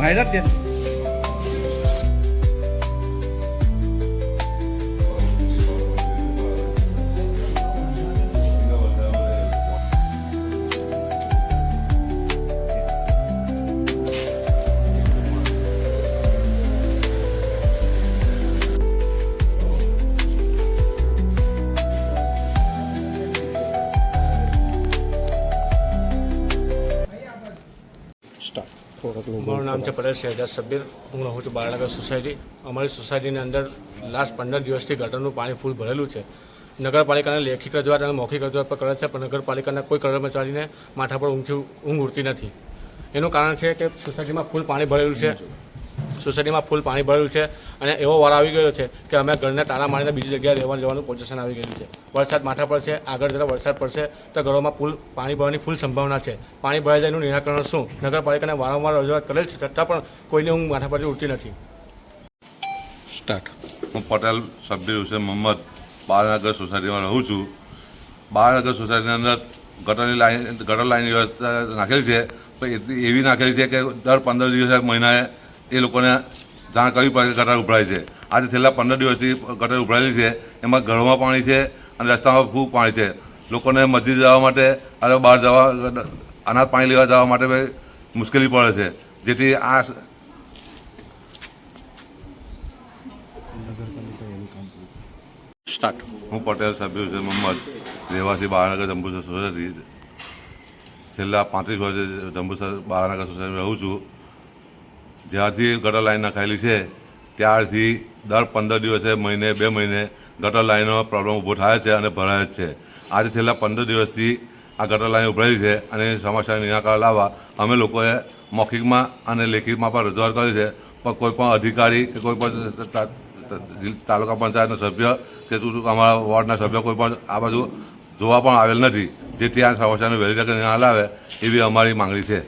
还是的 દે મારું નામ છે પટેલ શહેજાદ સબીર હું રહું છું બાળનગર સોસાયટી. અમારી સોસાયટીની અંદર લાસ્ટ પંદર દિવસથી ગટરનું પાણી ફૂલ ભરેલું છે. નગરપાલિકાને લેખિત રજૂઆત અને મૌખિક રજૂઆત પર કરે છે પણ નગરપાલિકાના કોઈ કર્મચારીને માથા પર ઊંઘથી ઊંઘ ઉડતી નથી. એનું કારણ છે કે સોસાયટીમાં ફૂલ પાણી ભરેલું છે. સોસાયટીમાં ફૂલ પાણી ભરેલું છે અને એવો વાર આવી ગયો છે કે અમે ઘરને તાળા મારીને બીજી જગ્યાએ રહેવા જવાનું પોઝિશન આવી ગયું છે. વરસાદ માથા પર છે, આગળ જરા વરસાદ પડશે તો ઘરોમાં ફૂલ પાણી ભરવાની ફૂલ સંભાવના છે. પાણી ભરાઈ જાય એનું નિરાકરણ શું? નગરપાલિકાને વારંવાર રજૂઆત કરેલ છે છતાં પણ કોઈને હું માથા પરથી ઉઠતી નથી. સ્ટાર્ટ. હું પટેલ સબ્બીર હુસેન મોહમ્મદ, બાળનગર સોસાયટીમાં રહું છું. બાળનગર સોસાયટીની અંદર ગટરની લાઈન, ગટર લાઈનની વ્યવસ્થા નાખેલી છે. એવી નાખેલી છે કે દર પંદર દિવસે મહિનાએ એ લોકોને જાણ કરવી પડે ગટર ઉભરાય છે. આજે છેલ્લા પંદર દિવસથી ગટર ઉભરાયેલી છે એમાં ઘરોમાં પાણી છે અને રસ્તામાં ખૂબ પાણી છે. લોકોને મસ્જિદ જવા માટે અને બહાર જવા અનાજ પાણી લેવા જવા માટે મુશ્કેલી પડે છે. જેથી આ સ્ટાર્ટ. હું પટેલ સભ્ય હુસેન મોહમ્મદ રહેવાસી બાળનગર જંબુસર સોસાયટી. છેલ્લા પાંત્રીસ વર્ષે જંબુસર બાળનગર સોસાયટી રહું છું. જ્યારથી ગટર લાઈન નખાયેલી છે, ત્યારથી દર પંદર દિવસે મહિને, બે મહિને ગટર લાઈનનો પ્રોબ્લેમ ઊભો થાય છે અને ભરાય જ છે. આજે છેલ્લા પંદર દિવસથી આ ગટર લાઈન ઉભરાઈ છે અને એ નિરાકાર લાવવા અમે લોકોએ મૌખિકમાં અને લેખિતમાં પણ રજૂઆત કરી છે. પણ કોઈ પણ અધિકારી કે કોઈ પણ તાલુકા પંચાયતના સભ્ય કે અમારા વોર્ડના સભ્ય કોઈ પણ આ બાજુ જોવા પણ આવેલ નથી. જેથી આ સમસ્યાને વહેલી તકે નિર્ણય લાવે એવી અમારી માંગણી છે.